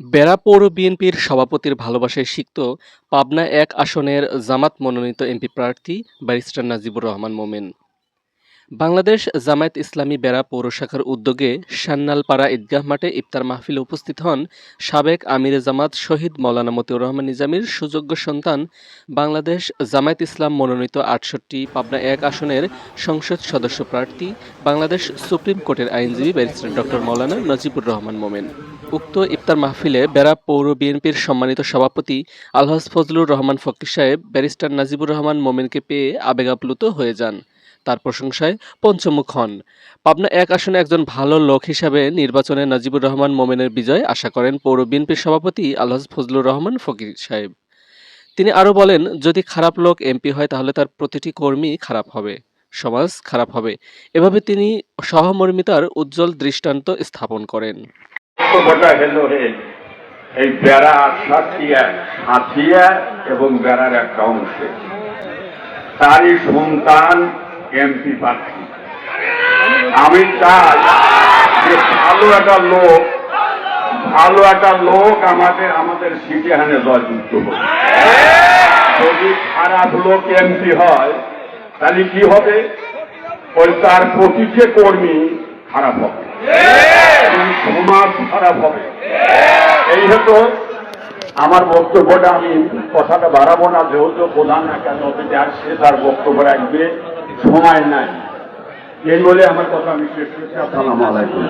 বেড়া পৌর বিএনপির সভাপতির ভালোবাসায় সিক্ত পাবনা এক আসনের জামাত মনোনীত এমপি প্রার্থী ব্যারিস্টার নাজিবুর রহমান মোমেন। বাংলাদেশ জামায়াত ইসলামী বেড়া পৌর শাখার উদ্যোগে সান্নালপাড়া ঈদগাহ মাঠে ইফতার মাহফিলে উপস্থিত হন সাবেক আমিরে জামাত শহীদ মৌলানা মতিউর রহমান নিজামীর সুযোগ্য সন্তান বাংলাদেশ জামায়াত ইসলাম মনোনীত আটষট্টি পাবনা এক আসনের সংসদ সদস্য প্রার্থী বাংলাদেশ সুপ্রিম কোর্টের আইনজীবী ব্যারিস্টার ডক্টর মৌলানা নজিবুর রহমান মোমেন। উক্ত ইফতার মাহফিলে বেড়া পৌর বিএনপির সম্মানিত সভাপতি আলহাজ ফজলুর রহমান ফকির সাহেব, ব্যারিস্টার নাজিবুর রহমান মোমেনকে পেয়ে আবেগাপ্লুত হয়ে যান। তার প্রশংসায় পঞ্চমুখ হন। পাবনা এক আসনে একজন ভালো লোক হিসাবে নির্বাচনে নাজিবুর রহমান মোমেনের বিজয় আশা করেন পৌর বিএনপির সভাপতি আলহাজ ফজলুর রহমান ফকির সাহেব। তিনি আরও বলেন, যদি খারাপ লোক এমপি হয়, তাহলে তার প্রতিটি কর্মী খারাপ হবে, সমাজ খারাপ হবে। এভাবে তিনি সহমর্মিতার উজ্জ্বল দৃষ্টান্ত স্থাপন করেন। এই বেড়া সাথিয়া সাথিয়া এবং বেড়ার একটা অংশে। তারই সন্তান এমপি প্রার্থী আমি চাই যে ভালো একটা লোক, ভালো একটা লোক আমাদের আমাদের সিটে হানে জয়যুক্ত যদি খারাপ লোক এমপি হয়, তাহলে কি হবে? ওই তার প্রতিটি কর্মী খারাপ হবে। সমাজ খারাপ হবে। এই হতো আমার বক্তব্যটা। আমি কথাটা বাড়াবো না, যেহেতু প্রধান একটা অফিসে আসছে তার বক্তব্য রাখবে সময় নাই। এই বলে আমার কথা আমি শেষ করছি। আসসালামু আলাইকুম।